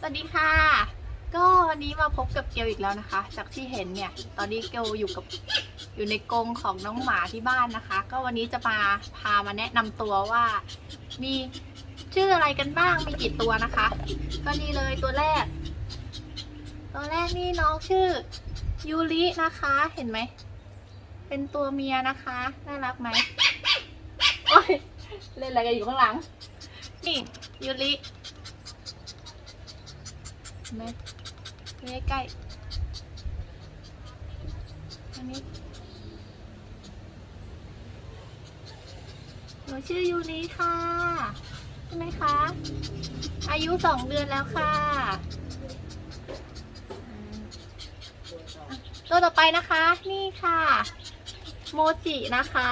สวัสดีค่ะ ก็วันนี้มาพบกับเกลอีกแล้วนะคะ จากที่เห็นเนี่ย ตอนนี้เกลอยู่กับอยู่ในกรงของน้องหมาที่บ้านนะคะ ก็วันนี้จะมาพามาแนะนำตัวว่า มีชื่ออะไรกันบ้างมีกี่ตัวนะคะ ก็นี่เลยตัวแรก ตัวแรกนี่น้องชื่อยูรินะคะเห็นไหม เป็นตัวเมียนะคะน่ารักไหมโอ้ยเล่นอะไรกันอยู่ข้างหลัง นี่ยูริ เห็นไหมใกล้อันนี้หนูชื่อยูริค่ะ ใช่ไหมคะ อายุสองเดือนแล้วค่ะอืมอะตัวต่อไปนะคะ นี่ค่ะ โมจินะคะ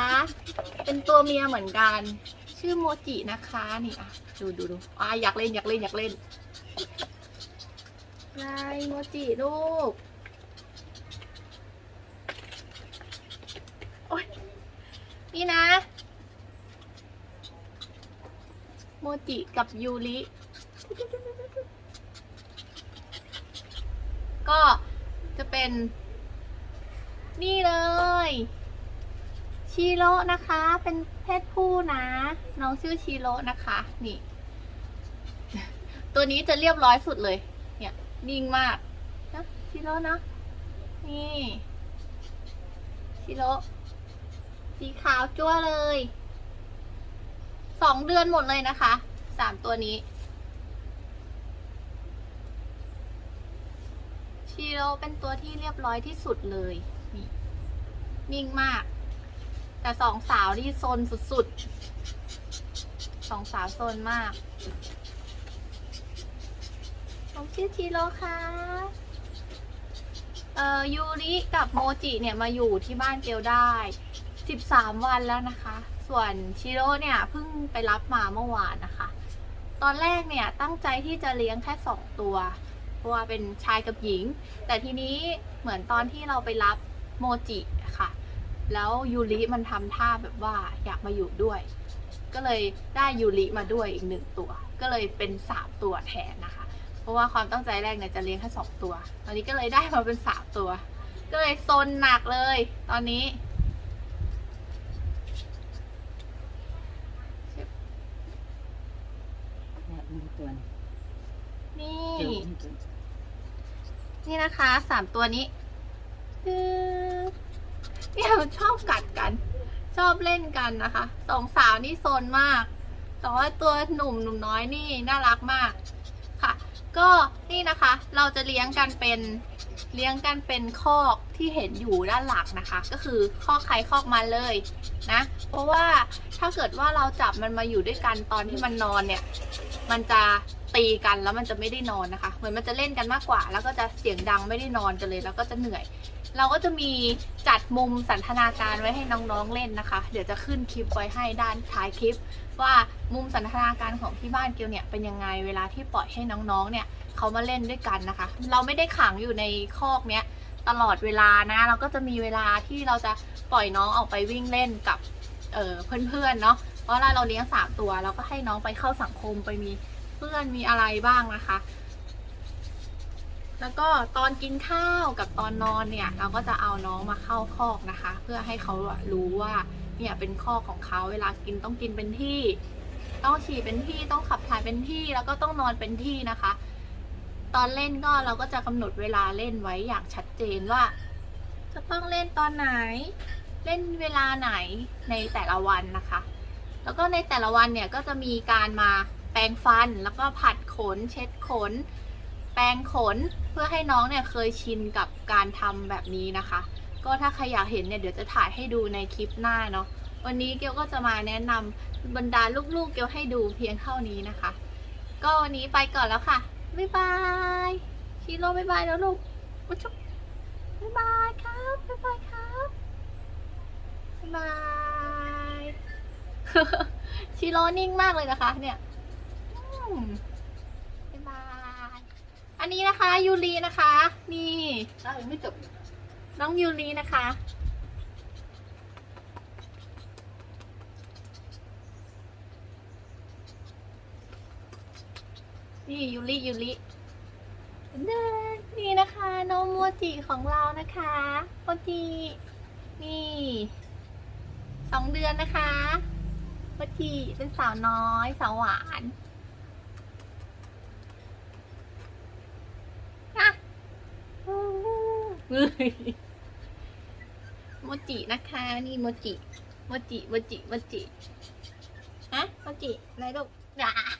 เป็นตัวเมียเหมือนกัน ชื่อโมจินะคะ นี่อะ ดูดูดูอะอยากเล่นอยากเล่นอยากเล่น นายโมจิลูก โอ๊ยนี่นะ โมจิกับยูริ ก็จะเป็น นี่เลย ชิโร่นะคะ เป็นเพศผู้นะ น้องชื่อชิโร่นะคะ นี่ ตัวนี้จะเรียบร้อยสุดเลย นิ่งมากนะชิโร่นะนี่ชิโร่สีขาวจั่วเลยสองเดือนหมดเลยนะคะสามตัวนี้ชิโร่เป็นตัวที่เรียบร้อยที่สุดเลยนี่นิ่งมาก แต่สองสาวนี่โซนสุดๆสองสาวโซนมาก ผมชื่อชิโร่ค่ะเอ่อยูริกับโมจิเนี่ยมาอยู่ที่บ้านเกลได้ 13 วันแล้วนะคะ ส่วนชิโร่เนี่ยเพิ่งไปรับมาเมื่อวานนะคะ ตอนแรกเนี่ยตั้งใจที่จะเลี้ยงแค่ 2 ตัว เพราะว่าเป็นชายกับหญิง แต่ทีนี้เหมือนตอนที่เราไปรับโมจิค่ะ แล้วยูริมันทำท่าแบบว่าอยากมาอยู่ด้วย ก็เลยได้ยูริมาด้วยอีกหนึ่งตัว ก็เลยเป็นสามตัวแทนนะคะ เพราะว่าความตั้งใจแรกเนี่ยจะเลี้ยงแค่สองตัว ตอนนี้ก็เลยได้มาเป็นสามตัว ก็เลยโซนหนักเลย ตอนนี้เนี่ยมีตัวนี้นี่เจอมีตัวนี่นะคะสามตัวนี้คือเนี่ยมันชอบกัดกัน ชอบเล่นกันนะคะสองสาวนี่โซนมากแต่ว่าตัวหนุ่มหนุ่มน้อยนี่น่ารักมากค่ะ ก็นี่นะคะ เราจะเลี้ยงกันเป็นเลี้ยงกันเป็นคอกที่เห็นอยู่ด้านหลังนะคะ ก็คือคอกใครคอกมันเลยนะ เพราะว่าถ้าเกิดว่าเราจับมันมาอยู่ด้วยกันตอนที่มันนอนเนี่ย มันจะตีกันแล้วมันจะไม่ได้นอนนะคะ เหมือนมันจะเล่นกันมากกว่า แล้วก็จะเสียงดังไม่ได้นอนกันเลย แล้วก็จะเหนื่อย เราก็จะมีจัดมุมสันทนาการไว้ให้น้องๆเล่นนะคะ เดี๋ยวจะขึ้นคลิปไว้ให้ด้านท้ายคลิป ว่ามุมสันทนาการของที่บ้านเกียวเนี่ยเป็นยังไงเวลาที่ปล่อยให้น้องๆเนี่ยเขามาเล่นด้วยกันนะคะ เราไม่ได้ขังอยู่ในคอกเนี้ยตลอดเวลานะเราก็จะมีเวลาที่เราจะปล่อยน้องออกไปวิ่งเล่นกับเออเพื่อนๆเนาะเพราะเวลาเราเลี้ยงสามตัว เราก็ให้น้องไปเข้าสังคมไปมีเพื่อนมีอะไรบ้างนะคะ แล้วก็ตอนกินข้าวกับตอนนอนเนี่ย เราก็จะเอาน้องมาเข้าคอกนะคะ เพื่อให้เขารู้ว่าเนี่ยเป็นคอกของเขาเวลากินต้องกินเป็นที่ ต้องฉี่เป็นที่ต้องขับถ่ายเป็นที่แล้วก็ต้องนอนเป็นที่นะคะ ตอนเล่นก็เราก็จะกำหนดเวลาเล่นไว้อย่างชัดเจนว่า จะต้องเล่นตอนไหน เล่นเวลาไหนในแต่ละวันนะคะ แล้วก็ในแต่ละวันเนี่ยก็จะมีการมาแปรงฟันแล้วก็ผัดขน เช็ดขน แปรงขนเพื่อให้น้องเนี่ยเคยชินกับการทำแบบนี้นะคะ ก็ถ้าใครอยากเห็นเนี่ยเดี๋ยวจะถ่ายให้ดูในคลิปหน้าเนาะวันนี้เกียวก็จะมาแนะนำบรรดาลูกๆ เกียวให้ดูเพียงเท่านี้นะคะ ก็วันนี้ไปก่อนแล้วค่ะบ๊ายบายชิโร่บ๊ายบายแล้วลูกมาชุบบ๊ายบายครับบ๊ายบายครับบ๊ายบายชิโร่นิ่งมากเลยนะคะ เนี่ยอืมบ๊ายบาย อันนี้นะคะยูรีนะคะ นี่อ้าวยังไม่จบน้องยูรีนะคะ นี่ยูริยูริเดินนี่นะคะน้องโมจิของเรานะคะโมจินี่สองเดือนนะคะโมจิเป็นสาวน้อยสาวหวานอะ เฮ้ยโมจินะคะนี่โมจิโมจิโมจิโมจิฮะโมจิอะไรลูกอะ